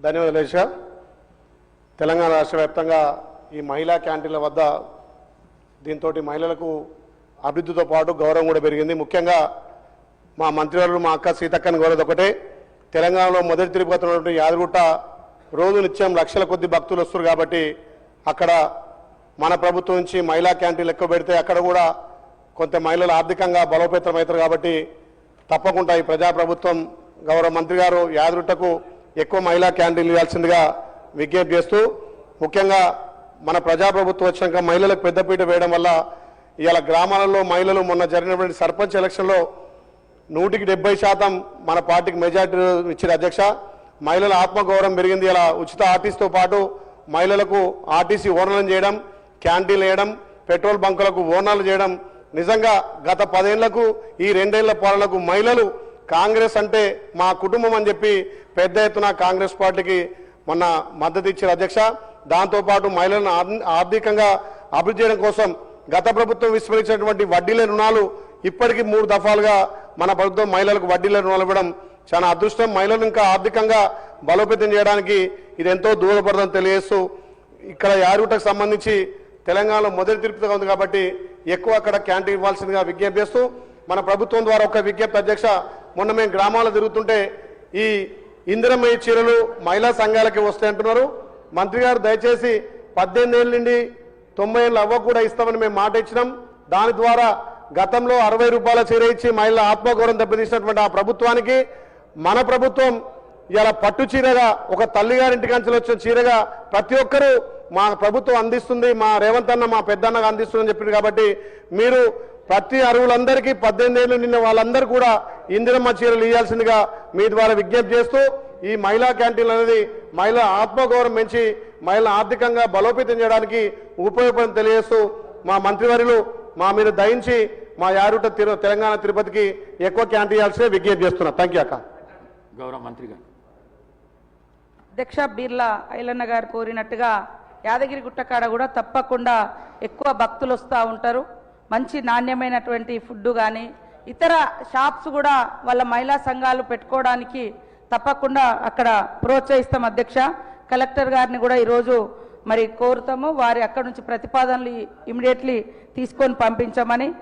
ధన్యవాదాలు లేష తెలంగాణ రాష్ట్ర వ్యాప్తంగా ఈ మహిళా క్యాంటీన్ల వద్ద దీంతో మహిళలకు అభివృద్ధితో పాటు గౌరవం కూడా పెరిగింది. ముఖ్యంగా మా మంత్రివర్యులు మా అక్క సీతక్కని కోరేది ఒకటే తెలంగాణలో మొదటి తిరుపతి ఉన్నటువంటి యాదగుట్ట రోజు నిత్యం లక్షల కొద్ది భక్తులు వస్తారు కాబట్టి అక్కడ మన ప్రభుత్వం నుంచి మహిళా క్యాంటీన్లు ఎక్కువ పెడితే అక్కడ కూడా కొంత మహిళలు ఆర్థికంగా బలోపేతం అవుతారు కాబట్టి తప్పకుండా ఈ ప్రజాప్రభుత్వం గౌరవ మంత్రి గారు యాదగుట్టకు ఎక్కువ మహిళా క్యాంటీన్లు ఇవ్వాల్సిందిగా విజ్ఞప్తి చేస్తూ ముఖ్యంగా మన ప్రజాప్రభుత్వం వచ్చినాక మహిళలకు పెద్దపీట వేయడం వల్ల ఇవాళ గ్రామాలలో మహిళలు మొన్న జరిగినటువంటి సర్పంచ్ ఎలక్షన్లో నూటికి డెబ్బై శాతం మన పార్టీకి మెజార్టీ ఇచ్చిన అధ్యక్ష. మహిళల ఆత్మగౌరవం పెరిగింది ఇలా ఉచిత ఆర్టీసీతో పాటు మహిళలకు ఆర్టీసీ ఓనర్లను చేయడం క్యాంటీన్లు వేయడం పెట్రోల్ బంకులకు ఓనర్లు చేయడం. నిజంగా గత పదేళ్ళకు ఈ రెండేళ్ళ పాలనకు మహిళలు కాంగ్రెస్ అంటే మా కుటుంబం అని చెప్పి పెద్ద ఎత్తున కాంగ్రెస్ పార్టీకి మొన్న మద్దతు ఇచ్చారు అధ్యక్ష. దాంతోపాటు మహిళలను ఆర్థికంగా అభివృద్ధి చేయడం కోసం గత ప్రభుత్వం విస్మరించినటువంటి వడ్డీల రుణాలు ఇప్పటికీ మూడు దఫాలుగా మన ప్రభుత్వం మహిళలకు వడ్డీల రుణాలు ఇవ్వడం చాలా అదృష్టం. మహిళలను ఇంకా ఆర్థికంగా బలోపేతం చేయడానికి ఇది ఎంతో దూరపడదని తెలియజేస్తూ ఇక్కడ యారుటకు సంబంధించి తెలంగాణలో మొదటి తిరుపతిగా ఉంది కాబట్టి ఎక్కువ అక్కడ క్యాంటీన్ ఇవ్వాల్సిందిగా విజ్ఞప్తి చేస్తూ మన ప్రభుత్వం ద్వారా ఒక విజ్ఞప్తి అధ్యక్ష మొన్న మేము గ్రామాల్లో తిరుగుతుంటే ఈ ఇందిరమయ్య చీరలు మహిళా సంఘాలకి వస్తాయి అంటున్నారు మంత్రి గారు దయచేసి పద్దెనిమిది ఏళ్ళ నుండి తొంభై ఏళ్ళు అవ్వ కూడా ఇస్తామని మేము మాట ఇచ్చినాం. దాని ద్వారా గతంలో అరవై రూపాయల చీర ఇచ్చి మహిళల ఆత్మగౌరవం దెబ్బతీసినటువంటి ఆ ప్రభుత్వానికి మన ప్రభుత్వం ఇలా పట్టు చీరగా ఒక తల్లిగారింటికి అంచెలు వచ్చిన చీరగా ప్రతి ఒక్కరూ మా ప్రభుత్వం అందిస్తుంది మా రేవంత్ అన్న మా పెద్దన్నగా అందిస్తుందని చెప్పింది కాబట్టి మీరు ప్రతి అరువులందరికీ పద్దెనిమిది ఏళ్ళు నిన్న వాళ్ళందరూ కూడా ఇందిరమ్మ చీరలు ఇవ్వాల్సిందిగా మీ ద్వారా విజ్ఞప్తి చేస్తూ ఈ మహిళా క్యాంటీన్లు అనేది మహిళల ఆత్మగౌరవం పెంచి మహిళల ఆర్థికంగా బలోపేతం చేయడానికి ఉపయోగపడని తెలియజేస్తూ మా మంత్రివర్యులు మా మీద దయించి మా యారుట తిరు తెలంగాణ తిరుపతికి ఎక్కువ క్యాంటీన్ ఇవ్వాల్సిన విజ్ఞప్తి చేస్తున్నా. థ్యాంక్ యూ అక్క. గౌరవ మంత్రి గారు. అధ్యక్ష బిర్లా ఐలన్న గారు కోరినట్టుగా యాదగిరి గుట్టకాడ కూడా తప్పకుండా ఎక్కువ భక్తులు వస్తూ ఉంటారు. మంచి నాణ్యమైనటువంటి ఫుడ్ కానీ ఇతర షాప్స్ కూడా వాళ్ళ మహిళా సంఘాలు పెట్టుకోవడానికి తప్పకుండా అక్కడ ప్రోత్సహిస్తాం అధ్యక్ష. కలెక్టర్ గారిని కూడా ఈరోజు మరి కోరుతాము. వారి అక్కడ నుంచి ప్రతిపాదనలు ఇమీడియట్లీ తీసుకొని పంపించమని